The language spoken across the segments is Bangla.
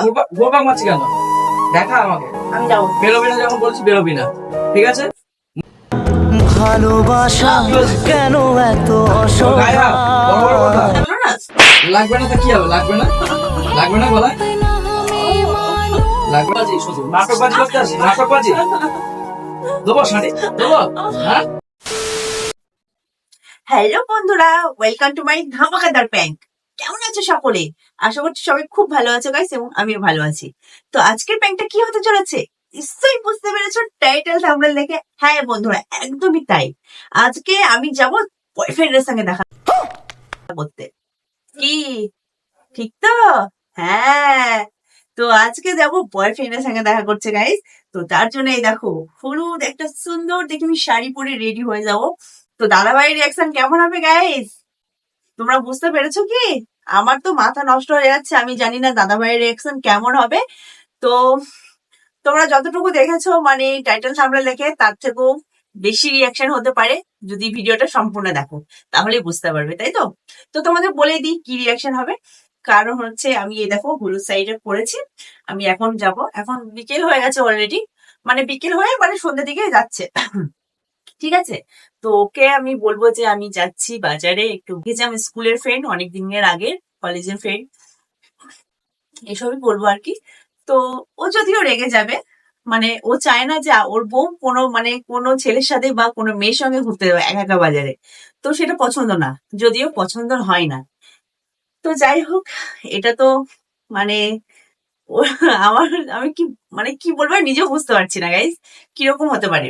মারছি কেন? দেখা আমাকে। আমি যাব। বেরোবি না যখন বলছি বেরোবি না। ঠিক আছে? ভালোবাসা কেন এত গায়ে হাত, বড় বড় কথা। অসহায় বলো না? লাগবে না তো কি হবে? লাগবে না? লাগবে না বলা লাগবে না? শুধু। নাটকবাজি করতে আসি নাটকবাজি? দেবো শাড়ি? দেবো? হ্যাঁ? হ্যালো বন্ধুরা ওয়েলকাম টু মাই ধামাকাদার প্যাঙ্ক কেমন আছো সকলে? আশা করছি সবাই খুব ভালো আছো গাইস এবং আমিও ভালো আছি। তো আজকের প্যাঙ্কটা কি হতে চলেছে? নিশ্চয়ই বুঝতে পেরেছ টাইটেল থাম্বনেল দেখে হ্যাঁ বন্ধুরা, একদমই তাই। আজকে আমি যাব বয়ফ্রেন্ডের সঙ্গে দেখা করতে। কি? ঠিক তো? হ্যাঁ। তো আজকে যাব বয়ফ্রেন্ডের সঙ্গে দেখা করছে গাইস তো তার জন্য এই দেখো, হলুদ একটা সুন্দর দেখে আমি শাড়ি পরে রেডি হয়ে যাব। তো দাদাভাইয়ের রিয়াকশন কেমন হবে গাইস তোমরা বুঝতে পেরেছ কি? আমার তো মাথা নষ্ট হয়ে যাচ্ছে, আমি জানি না দাদাভাইয়ের রিয়াকশন কেমন হবে। তো তোমরা যতটুকু দেখেছ মানে টাইটেল সামনে লেখে তার থেকেও বেশি রিয়াকশন হতে পারে যদি ভিডিওটা সম্পূর্ণ দেখো, তাহলে বুঝতে পারবে, তাই তো? তো তোমাদের বলে দিই কি রিয়াকশন হবে। কারণ হচ্ছে আমি এই দেখো হলুদ সাইডে পড়েছি, আমি এখন যাব। এখন বিকেল হয়ে গেছে অলরেডি মানে বিকেল হয়ে মানে সন্ধ্যের দিকে যাচ্ছে। ঠিক আছে? তো ওকে আমি বলব যে আমি যাচ্ছি বাজারে একটু যে আমি স্কুলের ফ্রেন্ড অনেক দিনের আগে কলেজের ফ্রেন্ড এসবই বলব আর কি। তো ও যদিও রেগে যাবে মানে ও চায় না যে ওর বউ কোনো মানে কোনো ছেলের সাথে বা কোনো মেয়ের সঙ্গে ঘুরতে যাবে একা একা বাজারে। তো সেটা পছন্দ না, যদিও পছন্দ হয় না। তো যাই হোক, এটা তো মানে আমার, আমি কি মানে কি বলব নিজেও বুঝতে পারছি না গাইজ কীরকম হতে পারে?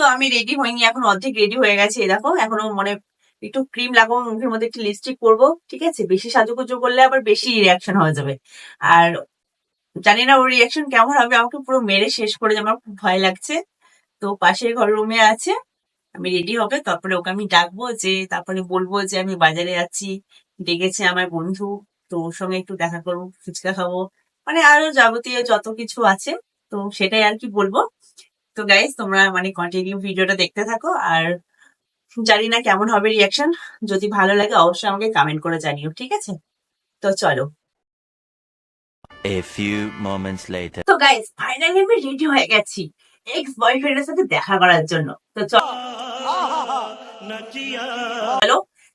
তো আমি রেডি হইনি, এখন অর্ধেক রেডি হয়ে গেছে দেখো, এখনও মানে একটু ক্রিম লাগাবো, মুখের মধ্যে একটু লিপস্টিক করব ঠিক আছে? বেশি সাজুগুজু করলে আবার বেশি রিয়াকশন হয়ে যাবে। আর জানি না ওর রিয়াকশন কেমন হবে, আমাকে পুরো মেরে শেষ করে আমার খুব ভয় লাগছে। তো পাশের ঘর রুমে আছে, আমি রেডি হবে, তারপরে ওকে আমি ডাকবো যে, তারপরে বলব যে আমি বাজারে যাচ্ছি, ডেকেছে আমার বন্ধু, তো ওর সঙ্গে একটু দেখা করব, ফুচকা খাব মানে আরও যাবতীয় যত কিছু আছে, তো সেটাই আর কি বলব। তো গাইজ তোমরা মানে কন্টিনিউ ভিডিওটা দেখতে থাকো আর জানি না কেমন হবে রিয়াকশন যদি ভালো লাগে অবশ্যই আমাকে কমেন্ট করে জানিও ঠিক আছে? তো চলো। A few moments later. তো গাইজ ফাইনালি আমি রেডি হয়ে গেছি এক্স বয়ফ্রেন্ডের সাথে দেখা করার জন্য। তো চলো।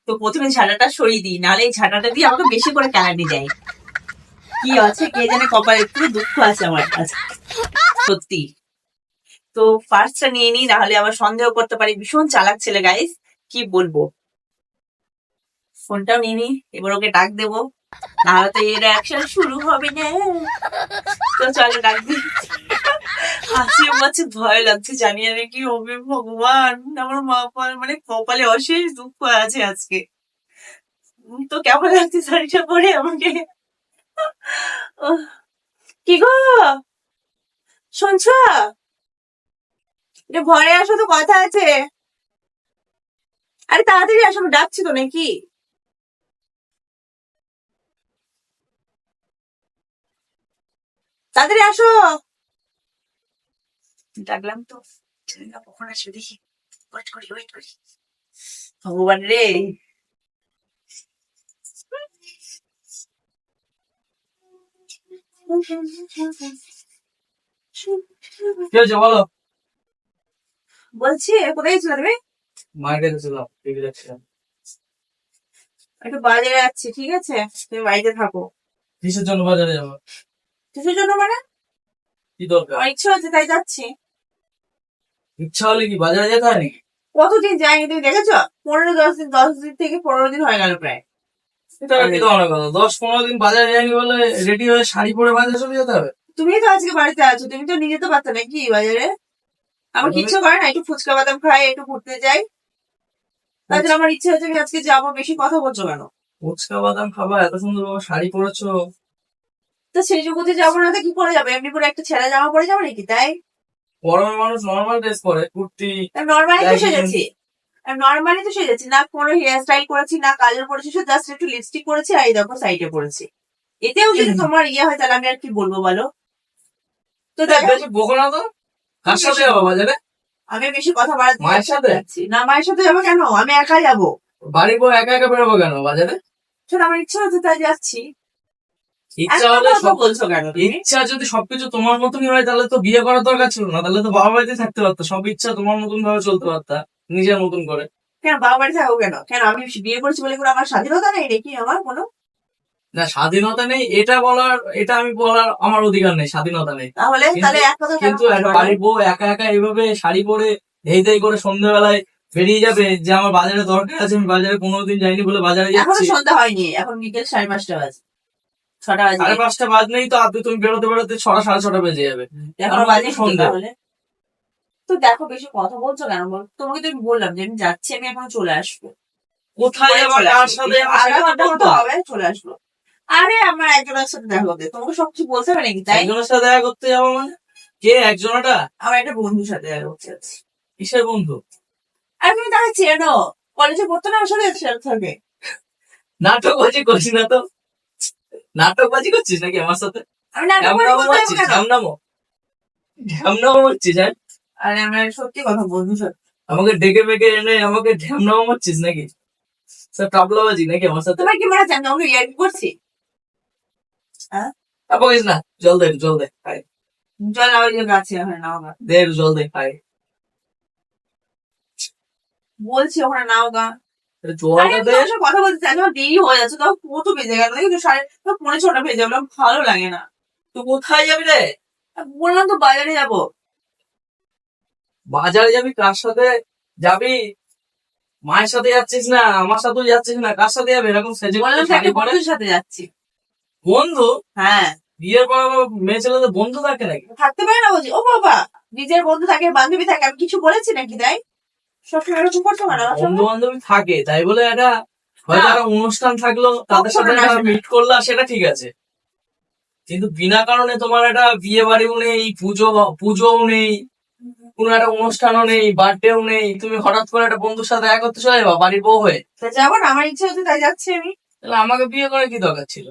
তো প্রথমে ঝাঁটাটা সরিয়ে দিই নাহলে এই ঝাঁটাটা দিয়ে আমাকে বেশি করে ক্যালানি দেয়। কি আছে কে জানে কপালে একটু দুঃখ আছে আমার কাছে। সত্যি। তো ফার্স্টটা নিয়ে নিই, নাহলে আবার সন্দেহ করতে পারি। ভীষণ চালাক ছেলে গাইস কি বলব? ফোনটাও নিয়ে নিই, এবার ওকে ডাক দেবো। নাহলে তো এর অ্যাকশন শুরু হবে না। তো চলে ডাক দিই। হাসি পাচ্ছে ভয় লাগছে, জানি আমি কি হবে, ভগবান। আমার মা মানে কপালে অশেষ দুঃখ আছে আজকে। তো কেমন লাগছে শাড়িটা পরে আমাকে? কি গো? শুনছ? একটু ঘরে আসো তো কথা আছে। আরে তাড়াতাড়ি আসো ডাকছি তো নাকি। তাড়াতাড়ি আসো। ডাকলাম তো। কখন আসবে, দেখি। ওয়েট করি ওয়েট করি। ভগবান রে। কি হয়েছে বলো? বলছি কোথায় ছিল তুমি? মার্কেটে ছিলাম টিভি দেখছিলাম। একটু বাজারে যাচ্ছি ঠিক আছে? তুমি বাড়িতে থাকো। কিসের জন্য বাজারে যাব? কিসের জন্য মানে? কি দরকার? ইচ্ছে হচ্ছে তাই যাচ্ছি। ইচ্ছা হলে কি বাজারে যেতে হয় নাকি? কতদিন যায়নি তুমি দেখেছ? পনেরো দশ দিন দশ দিন থেকে পনেরো দিন হয়ে গেল প্রায়। দশ পনেরো দিন বাজারে যায়নি বলে রেডি হয়ে শাড়ি পরে বাজারে চলে যেতে হবে? তুমি তো আজকে বাড়িতে আছো তুমি তো নিয়ে যেতে পারতো নাকি বাজারে? আমার কিচ্ছু করে না একটু ফুচকা বাদাম খাই একটু ঘুরতে যাই। তাছাড়া আমার ইচ্ছে হচ্ছে আমি আজকে যাব বেশি কথা বলছো কেন? ফুচকা বাদাম খাবা এত সুন্দর বাবা শাড়ি পরেছো। তো সেই যুগতে যাব না তো কি করে যাব? এমনি করে একটা ছেঁড়া জামা পরে যাব নাকি? তাই? গরমের মানুষ নর্মাল ড্রেস পরে কুর্তি নর্মালি তো. সেজেছি। নর্মালি তো সেজেছি না কোনো হেয়ার স্টাইল করেছি না কালার করেছি শুধু জাস্ট একটু লিপস্টিক করেছি আর এই দেখো সাইডে করেছি এতেও যদি তোমার ইয়ে হয় তাহলে আমি আর কি বলব বলো? তো দেখো বকো না তো। কার সাথে যাব বাজারে? আমি বেশি কথা বাড়াতে মায়ের সাথে? না মায়ের সাথে যাব কেন? আমি একা যাব। বাড়ির বউ একা একা বেরোবো কেন বাজারে? শোন আমার ইচ্ছা হচ্ছে তাই যাচ্ছি। ইচ্ছা হলে সব বলছো কেন ইচ্ছা যদি সবকিছু তোমার মতনই হয় তাহলে তো বিয়ে করার দরকার ছিল না। তাহলে তো বাবা বাড়িতে থাকতে পারতো। সব ইচ্ছা তোমার মতন ভাবে চলতে পারতা নিজের মতন করে। কেন বাবা বাড়ি থাকো কেন? কেন আমি বিয়ে করছি বলে করে আমার স্বাধীনতা নেই নাকি? আমার কোনো? না স্বাধীনতা নেই এটা বলার এটা আমি বলার আমার অধিকার নেই স্বাধীনতা নেই। তাহলে তাহলে এক কথা কিন্তু বাড়ির বউ একা একা এইভাবে শাড়ি পরে ধেই ধেই করে সন্ধ্যাবেলায় বেরিয়ে যাবে যে আমার বাজারে দরকার আছে আমি বাজারে কোনোদিন যাইনি বলে বাজারে এখনও সন্ধ্যা হয়নি এখন বিকেল সাড়ে পাঁচটা বাজে ছটা বাজে। সাড়ে পাঁচটা বাজ নেই তো আদৌ তুমি বেরোতে বেরোতে ছটা সাড়ে ছটা বেজে যাবে। এখনও বাজে সন্ধ্যা। তো দেখো বেশি কথা বলছো কেন? বল তোমাকে তো আমি বললাম যে আমি যাচ্ছি আমি এখন চলে আসব। কোথায় আবার কার সাথে। হবে চলে আসব। আরে আমার একজনের সাথে দেখা করতে। তোমাকে সবকিছু বলতে হবে নাকি? তাই? একজনের সাথে দেখা করতে যাব মানে? কে? একজনটা? আমার একটা বন্ধুর সাথে দেখা করতে যাচ্ছি। কিসের বন্ধু? আর তুমি তাকে চেনো। কলেজে পড়তো না সাথে একসাথে থাকে। নাটকবাজি করছি না তো? নাটকবাজি করছিস নাকি আমার সাথে? আমি নাটক করে ঢ্যামনামো বলতে হবে মারছিস কেন? ঢ্যামনামো। ঢ্যামনামো মারছিস হ্যাঁ? আরে আমার সত্যি কথা বন্ধু সাথে। আমাকে ডেকে বেকে এনে আমাকে ঢ্যামনামো মারছিস নাকি? স্যার টাবলাবাজি নাকি আমার সাথে? তোমার কি মনে হচ্ছে আমি ইয়ার্কি করছি? না জল দে জল দে খাই। জল না যে গাছে ওখানে নাও গা। দে জল দে খাই। বলছি ওখানে নাও গা। কথা বলতে চাই তোমার দেরি হয়ে যাচ্ছে তো কত বেজে গেল কিন্তু সাড়ে তো পৌনে ছটা বেজে গেল ভালো লাগে না। তুই কোথায় যাবি রে? বললাম তো বাজারে যাব। বাজারে যাবি কার সাথে? যাবি? মায়ের সাথে যাচ্ছিস না আমার সাথেও যাচ্ছিস না কার সাথে যাবে? এরকম সেজে বললাম তো সাথে যাচ্ছি। বন্ধু? হ্যাঁ। বিয়ের পর মেয়ে ছেলেদের বন্ধু থাকে নাকি? থাকতে পারে না বলছি। ও বাবা নিজের বন্ধু থাকে বান্ধবী থাকে আমি কিছু বলেছি নাকি তাই? সবসময় এরকম কেন? আমার বন্ধু বান্ধবী থাকে তাই বলে একটা হয়তো একটা অনুষ্ঠান থাকল তাদের সাথে। মিট করলা সেটা ঠিক আছে। কিন্তু বিনা কারণে তোমার একটা বিয়ে বাড়িও নেই পুজো পুজোও নেই কোনো একটা অনুষ্ঠানও নেই বার্থডেও নেই। তুমি হঠাৎ করে একটা বন্ধুর সাথে এক করতে চলে যাবা বাড়ির বউ হয়ে? যাব না আমার ইচ্ছে হচ্ছে তাই যাচ্ছি আমি। তাহলে আমাকে বিয়ে করে কি দরকার ছিল?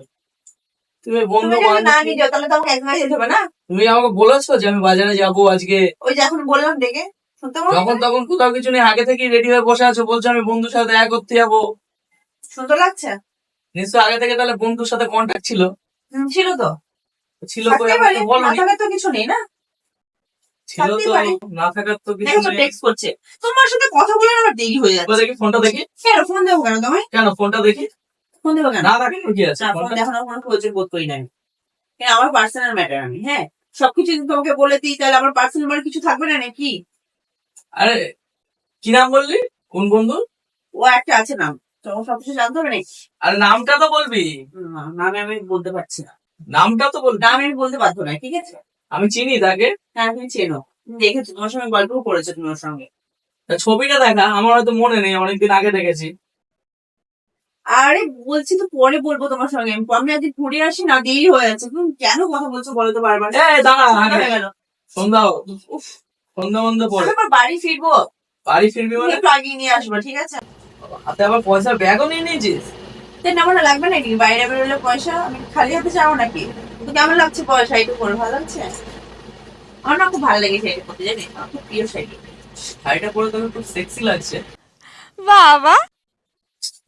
তুমি বন্ধু না বান্ধব নিয়ে যাও তাহলে তো আমাকে একবার যেতে হবে না? তুমি আমাকে বলেছ যে আমি বাজারে যাব আজকে। ওই যে এখন বললাম ডেকে যখন তখন কোথাও কিছু নেই আগে থেকে রেডি হয়ে বসে আছো বলছো আমি বন্ধুর সাথে দেখা করতে যাব। সুন্দর লাগছে? নিশ্চয় আগে থেকে তাহলে বন্ধুর সাথে কন্ট্যাক্ট ছিল। ছিল তো। ছিল তো কিছু নেই না? ছিল তো না থাকার তো কিছু টেক্সট করছে। তোমার সাথে কথা বলে আমার দেরি হয়ে যাচ্ছে। দেখি ফোনটা দেখি। কেন ফোন দেবো কেন তোমায়? কেন ফোনটা দেখি। ফোন দেবো কেন? না থাকে কি আছে না ফোন কোনো প্রয়োজন বোধ করি না হ্যাঁ আমার পার্সোনাল ম্যাটার আমি হ্যাঁ। সবকিছু যদি তোমাকে বলে দিই তাহলে আমার পার্সোনাল মানে কিছু থাকবে না নাকি? আরে কি নাম বললি? কোন বন্ধু? ও একটা আছে নাম। তো সবকিছু জানতে হবে নাকি? আরে নামটা তো বলবি। নামে আমি বলতে পারছি না। নামটা তো বলবি। নাম আমি বলতে পারব না ঠিক আছে? আমি চিনি তাকে। হ্যাঁ তুমি চেনো। দেখেছ তোমার সঙ্গে গল্পও করেছ তোমার সঙ্গে। ছবিটা দেখা আমার হয়তো মনে নেই অনেকদিন আগে দেখেছি। আরে বলছি তো পরে বলব তোমার সঙ্গে। আমি আজকে ঘুরে আসি না দেরি হয়ে যাচ্ছে। তুমি কেন কথা বলছো বলো তো বারবার? হয়ে গেল। সন্ধ্যা উফ, সন্ধ্যা মন্ধ্যা পরে বাড়ি ফিরবো? বাড়ি ফিরবি মানে? আগিয়ে নিয়ে আসব ঠিক আছে? হাতে আবার পয়সার ব্যাগও নিয়ে নিয়েছিস? তেন আমার লাগবে নাকি বাইরে বেরোলে পয়সা আমি খালি হাতে যাব নাকি? তো কেমন লাগছে পয়সা একটু করে ভালো লাগছে? আমার না খুব ভালো লেগেছে এটা করতে জানি আমার খুব প্রিয় শাড়ি। শাড়িটা পরে তোকে খুব সেক্সি লাগছে। বাবা।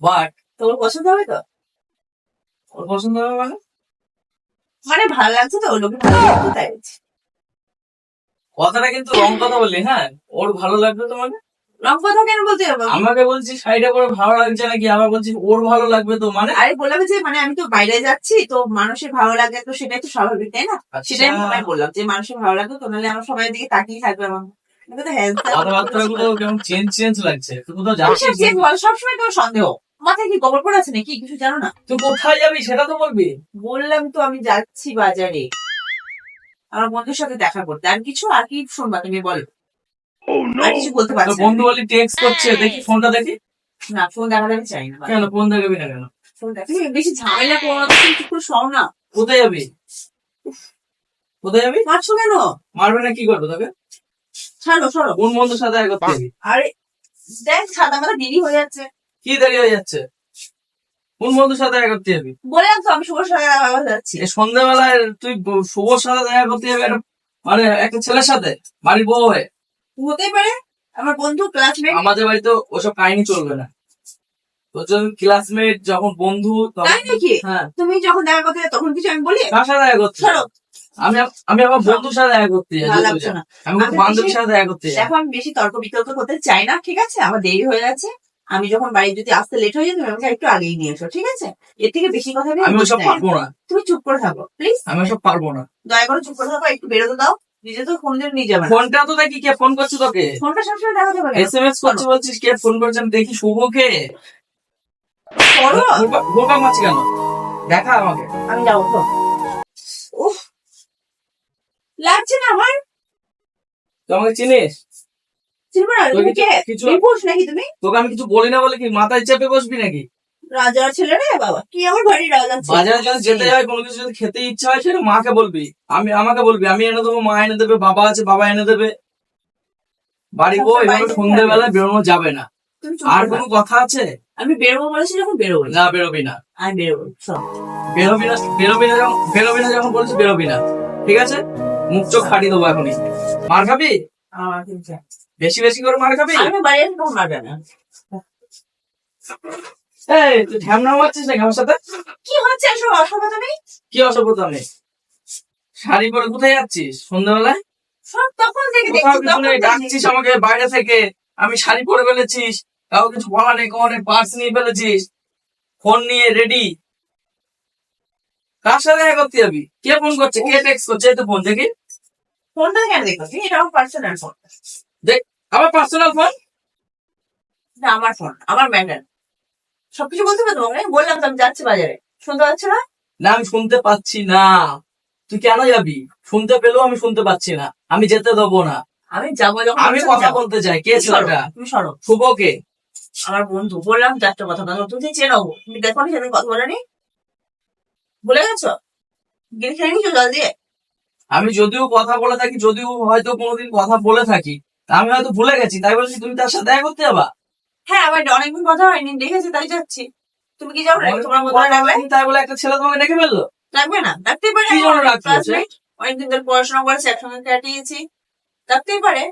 বাট তোর পছন্দ হবে তো? ওর পছন্দ হবে মানে? মানে ভালো লাগছে তো লোকে ভালো লাগছে তাই বলছি। কথাটা কিন্তু রং কথা বললি হ্যাঁ? ওর ভালো লাগবে তো মানে? রং কথা কেন বলতে হবে আমাকে বলছিস শাড়িটা পরে ভালো লাগছে নাকি? আবার বলছিস ওর ভালো লাগবে তো মানে? আরে বললাম যে মানে আমি তো বাইরে যাচ্ছি তো মানুষের ভালো লাগে তো সেটাই তো স্বাভাবিক তাই না? সেটাই আমি আচ্ছা, তোমায় বললাম যে মানুষের ভালো লাগতো তো নাহলে আমার সবাই দিকে তাকিয়ে থাকবে আমার। কথাবার্তা গুলো কেমন চেঞ্জ চেঞ্জ লাগছে? তুই কোথাও যাচ্ছিস সব সবসময় তোমার সন্দেহ? মাথায় কি গোবর পড়ে আছে নাকি? কিছু জানো না? তুই কোথায় যাবি সেটা তো বলবি। বললাম তো আমি যাচ্ছি বাজারে। আমার বন্ধুর সাথে দেখা করতে। আর কিছু? আর কি শুনবা তুমি বলো। আর কিছু বলতে তোর পারছি বন্ধু বলি টেক্সট করছে দেখি ফোনটা দেখি। না ফোন দেখাতে আমি চাই না। কেন ফোন দেখাবি না কেন? ফোন দেখা বেশি ঝামেলা করো না তুমি করে শোও না। কোথায় যাবি? কোথায় যাবি? মারছো কেন? মারবে না কি করবে তোকে? ছাড়ো সরো কোন বন্ধুর সাথে আরে দেখ সাদা মাথা দেরি হয়ে যাচ্ছে। কি দেরি হয়ে যাচ্ছে? কোন বন্ধুর সাথে দেখা করতে যাবি? বললাম তো আমি শুভ সাথে দেখা যাচ্ছি। সন্ধ্যাবেলায় তুই শুভর সাথে দেখা করতে যাবি? মানে একটা ছেলের সাথে? বাড়ির বউ হয়ে? হতেই পারে। আমার বন্ধু ক্লাসমেট আমাদের বাড়িতে ওসব কাহিনী চলবে না। তোর যখন ক্লাসমেট যখন বন্ধু তাই নাকি? হ্যাঁ। তুমি যখন দেখা করতে তখন কিছু আমি বলি? কার সাথে দেখা করতে আমি আমি আমার বন্ধুর সাথে দেখা করতে যাই আমি বান্ধবীর সাথে দেখা করতে যাই। আমি বেশি তর্ক বিতর্ক করতে চাই না ঠিক আছে? আমার দেরি হয়ে যাচ্ছে। আমি যখন বাড়ি যদি আসতে লেট হয়ে যায় তুমি আমাকে একটু আগেই নিয়ে এসো ঠিক আছে? এর থেকে বেশি কথা আমি ওসব পারব না। তুমি চুপ করে থাকো প্লিজ আমি ওসব পারব না। দয়া করে চুপ করে থাকো একটু বেরোতে দাও। নিজে তো ফোন দিয়ে নিয়ে যাবে ফোনটা তো দেখি কে ফোন করছে তোকে। ফোনটা সবসময় দেখা যাবে না এস এম এস করছে বলছিস কে ফোন করছে আমি দেখি শুভকে গোপাক মারছি কেন? দেখা আমাকে। আমি যাব তো লাগছে না আমার? তুই আমাকে চিনিস? তোকে আমি কিছু বলি না বলে কি মাথায় চেপে বসবি নাকি? রাজার ছেলে রে বাবা কি আমার বাজারে যদি যেতে হয় কোনো কিছু যদি খেতে ইচ্ছা হয় সেটা মাকে বলবি। আমি আমাকে বলবি আমি এনে দেবো মা এনে দেবে বাবা আছে বাবা এনে দেবে। বাড়ি এভাবে সন্ধ্যেবেলা বেরোনো যাবে না। আর কোনো কথা আছে? আমি বেরোবো বলেছি যখন বেরোবো। না বেরোবি না। আমি বেরোবো বেরোবি না বেরোবি না যখন বেরোবি না যখন বলছি বেরোবি না। ঠিক আছে? মুখ চোখ ফাটিয়ে দেবো এখনই। মার খাবি? আমার বেশি বেশি করে মার খাবি? আমি আসব তখন মারবে না। এই তুই ঢ্যামনা মারছিস নাকি আমার সাথে? কি হচ্ছে এসব? অসভ্যতা নেই? কি অসভ্যতা আমি শাড়ি পরে কোথায় যাচ্ছিস সন্ধ্যাবেলায়? সব তখন থেকে দেখছি কিছু তখন নেই থেকে ডাকছিস আমাকে বাইরে থেকে। আমি শাড়ি পরে ফেলেছিস কাউ কিছু বলা নেই কোনো পার্স নিয়ে ফেলেছিস। ফোন নিয়ে রেডি কার সাথে দেখা করতে যাবি? কে ফোন করছে? কে টেক্সট করছে? এই তো ফোন দেখি। ফোনটা কেন দেখো এটা আমার পার্সোনাল ফোন দেখ আমার পার্সোনাল ফোন না আমার ফোন আমার ম্যাটার সবকিছু বলতে পারব তোমাকে বললাম তো আমি যাচ্ছি বাজারে। শুনতে পাচ্ছ না? না আমি শুনতে পাচ্ছি না। তুই কেন যাবি? শুনতে পেলেও আমি শুনতে পাচ্ছি না। আমি যেতে দেবো না। আমি যাব যখন আমি কথা বলতে চাই। কে ছেলেটা তুমি সরো। শুভকে আমার বন্ধু। বললাম চারটে কথা বলো। তুমি চেনো তুমি দেখো না সেদিন কথা বলেনি বলে গেছো? গিয়ে খেয়ে নিছো জল দিয়ে? আমি যদিও কথা বলে থাকি যদিও হয়তো কোনোদিন কথা বলে থাকি। আমি হয়তো ভুলে গেছি তাই বলছি তুমি তার সাথে দেখা করতে যাবা? হ্যাঁ আমার অনেকদিন কথা হয়নি দেখেছি তাই যাচ্ছি। তুমি কি যাও না তোমার মতো রাখবে তাই বলে একটা ছেলে তোমাকে দেখে ফেলল? রাখবে না রাখতেই পারে অনেকদিন ধরে পড়াশোনা করেছে একসঙ্গে কাটিয়েছি। রাখতেই পারে।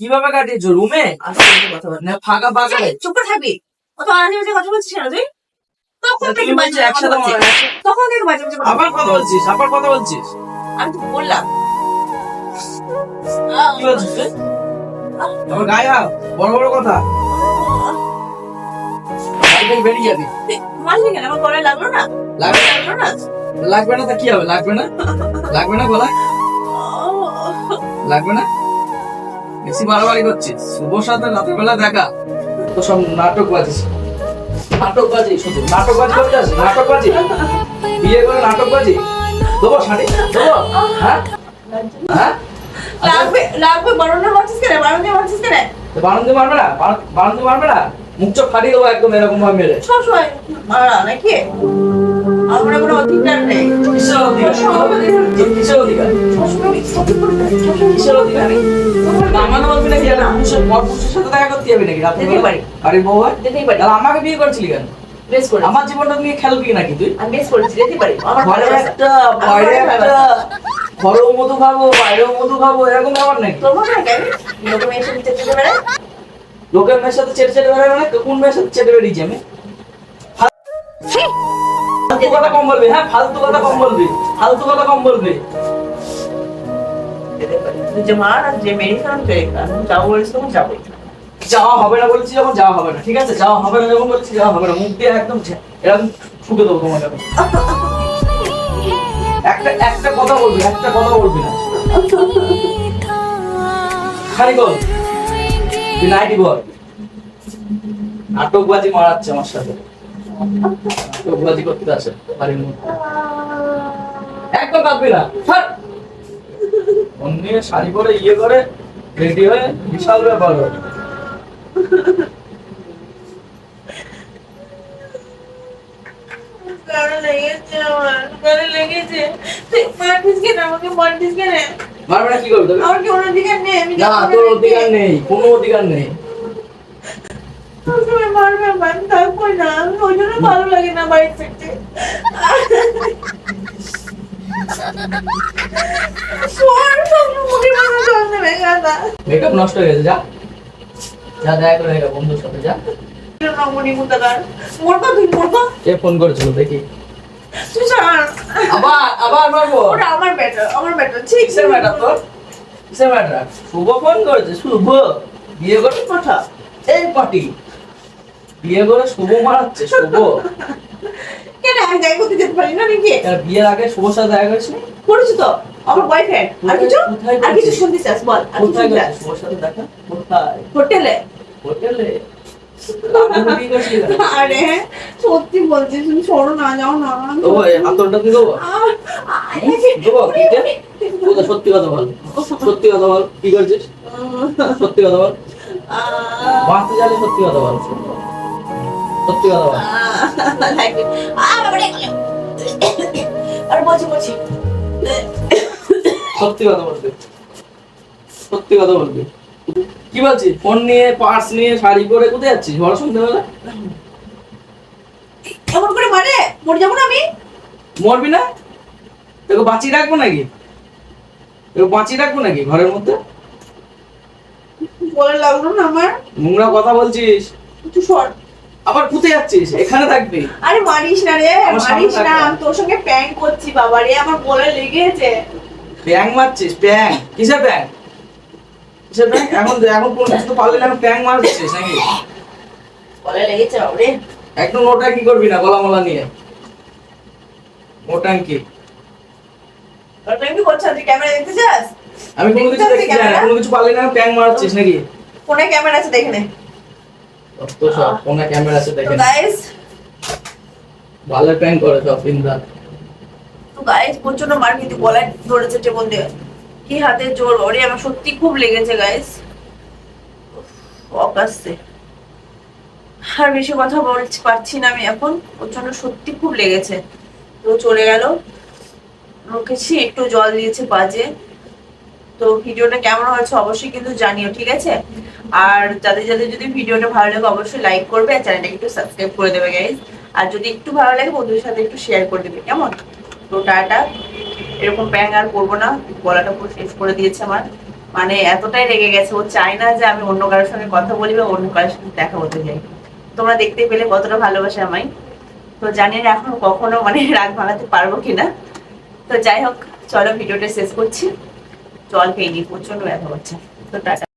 কীভাবে কাটিয়েছো রুমে? না ফাঁকা ফাঁকা চুপ করে থাকবি। অত আজে বাজে কথা বলছিস কেন তুই? তখন থেকে বাজে একসাথে। মনে- তখন থেকে বাজে আবার কথা বলছিস। আবার কথা বলছিস। আমি তো বললাম। কি বলছিস? আমার গায়ে হাত বড় বড় কথা। বেরিয়ে যাবি। মারলি কেন? আমার গলায় লাগল না? লাগবে লাগল না? লাগবে না তা কি হবে? লাগবে না? লাগবে না বলা লাগবে না? বেশি বাড়াবাড়ি করছিস। শুভ সাথে রাতের বেলা দেখা। তো সব নাটক বাজিস নাটক বাজি শুধু নাটক বাজি করতে আসি নাটক বাজি? বিয়ে করে নাটক বাজি? দেবো শাড়ি? দেবো? হ্যাঁ? হ্যাঁ? লাগবে লাগবে বারণে মারছিস কেন? বারণে মারছিস কেন? মারবে না? মারবে না? মুখ চোখ ফাটিয়ে দেবো একদম এরকম ভাবে মেরে। সব সময় মারা নাকি? আমার কোনো অধিকার নেই। কিসের অধিকার? কিসের অধিকার? সবসময় মিথ্যাচার করে থাকে, সবসময় কিসের অধিকার? আমাকে বলবি নাকি? একটা পুরুষের পর পুরুষের সাথে দেখা করতে যাবি নাকি? রাত্রে যেতেই পারি। আরে বউ পারি। আমাকে বিয়ে করেছিলি কেন? বেশ করে আমার জীবনটা নিয়ে খেলবি নাকি তুই? আমি বেশ করেছি। যেতেই পারি। আমার একটা বাইরে একটা। ঘরেও মধু খাব বাইরেও মধু খাব এরকম ব্যাপার নাকি তোর মনে হয় কেন? লোকে মেয়ে সাথে চেপে বেড়ে লোকের মেয়ের সাথে চেটে চেটে বেড়াবে না কোন মেয়ের সাথে চেটে বেরিয়েছি আমি? ফালতু কথা কম বলবি হ্যাঁ ফালতু কথা কম বলবি ফালতু কথা কম বলবি। যে মার আর যে মেয়ে খান যাব বলিস তখন যাবোই। যাওয়া হবে না বলছি যখন যাওয়া হবে না ঠিক আছে? যাওয়া হবে না যখন বলছি যাওয়া হবে না মুখ দিয়ে একদম এরকম ঠুকে দেবো তোমাকে। একটা একটা কথা বলবি, একটা কথা বলবি না। খালি বল। তুই নাইটি বল নাটকবাজি মারাচ্ছে আমার সাথে। নাটকবাজি করতে আসে, বাড়ির মধ্যে। একদম কাঁদবি না। ছাড়। মন নিয়ে শাড়ি পরে ইয়ে করে, রেডি হয়ে বিশাল ব্যাপার হয়। গাড়ি লেগেছে গাড়ি লেগেছে। তুই মারছিস কেন আমাকে মারছিস কেন মারবে না কি করবে আমার কি কোনো অধিকার নেই আমি না তোর অধিকার নেই কোনো অধিকার নেই। মারবে থাকব না ওই জন্য ভালো লাগে না বাড়ি থেকে শোন সব মুখে মুখে জল দেবে গাদা মেকআপ নষ্ট হয়ে গেছে যা। যা দেখা করে দেখা বন্ধুর সাথে যা। রমণী মুদাগার মরবা তুই মরবা কে ফোন করেছিল দেখি। আবার আবার মারবো? ওটা আমার ব্যাটার আমার ব্যাটার ঠিক কিসের ম্যাটার তোর? কিসের ম্যাটার শুভ ফোন করেছে শুভ। বিয়ে করে এই পাটি বিয়ে করে শুভ মারাচ্ছে শুভ। কেন আমি দেখা করতে যেতে পারি না নাকি? বিয়ের আগে শুভর সাথে দেখা করিস নি? করেছি তো আমার বয়ফ্রেন্ড আর কিছু? আর কিছু শুনতে চাস বল কোথায় শুভর সাথে দেখা? কোথায়? হোটেলে। হোটেলে? আরে সত্যি তুমি না যাও না হাতলটা দেবো? কোথা সত্যি কথা বল। সত্যি কথা বল। কি করছিস? সত্যি কথা বল। আহ, বাঁচতে জানি সত্যি কথা বল। সত্যি কথা বল। আহ, লাগে। আহ, বাবারে, গেলো। আর বলছি বলছি। সত্যি কথা বলবি। সত্যি কথা বলবি। কি বলছিস? ফোন নিয়ে পার্স নিয়ে শাড়ি পরে কোথায় যাচ্ছিস? বড় সন্ধ্যেবেলা। এমন করে মারে? মরে যাব না আমি? মরবি না? তোকে বাঁচিয়ে রাখব নাকি? তোকে বাঁচিয়ে রাখব নাকি ঘরের মধ্যে? বলে লাগল না আমার। নোংরা কথা বলছিস। একটু সর। আবার কোথায় যাচ্ছিস? এখানে থাকবি। আরে মারিস না রে মারিস না। আমি তোর সঙ্গে প্যাং করছি বাবা রে আমার বলে লেগেছে। ব্যাং মারছিস? ব্যাং কিসের ব্যাং কিসের এখন এখন কোনো কিছু তো পারলি না এখন ব্যাং মারছিস নাকি? লেগেছে একদম ওটা কি করবি না গলা মলা নিয়ে? ওটা কি? তোর কি করছিস তুই ক্যামেরা দেখতে চাস? আমি কোনো কিছু না কোনো কিছু পারলি না ব্যাং মারছিস নাকি? ক্যামেরা আছে দেখে নে। তো সব ফোনে ক্যামেরা আছে গাইস ভালো প্যাং করে সব দিন তো গাইস প্রচণ্ড মার কিন্তু গলায় ধরেছে টেবল দিয়ে। কি হাতে জোর? ওরে, আমার সত্যি খুব লেগেছে গাইস অকাশে আর বেশি কথা বলছি, পারছি না আমি এখন। ওর জন্য সত্যি খুব লেগেছে। তো চলে গেল। রুকেছি একটু জল দিয়েছে বাজে। তো ভিডিওটা কেমন হয়েছে অবশ্যই কিন্তু জানিও, ঠিক আছে? আর যাদের যাদের যদি ভিডিওটা ভালো লাগে, অবশ্যই লাইক করবে আর চ্যানেলটাকে একটু সাবস্ক্রাইব করে দেবে গাইজ আর যদি একটু ভালো লাগে, বন্ধুদের সাথে একটু শেয়ার করে দেবে, কেমন? তো টাটা। এরকম ব্যাং আর করব না। গলাটা পুরো শেষ করে দিয়েছে আমার। মানে এতটাই রেগে গেছে। ও চায় না যে আমি অন্য কারোর সঙ্গে কথা বলি বা অন্য কারোর সঙ্গে দেখা হতে যাই। তোমরা দেখতে পেলে কতটা ভালোবাসে আমায়। তো জানি না এখন কখনো মানে রাগ ভাঙাতে পারব কিনা। তো যাই হোক, চলো ভিডিওটা শেষ করছি। জল খেয়ে নিই প্রচণ্ড ব্যথা হচ্ছে তো টাটা।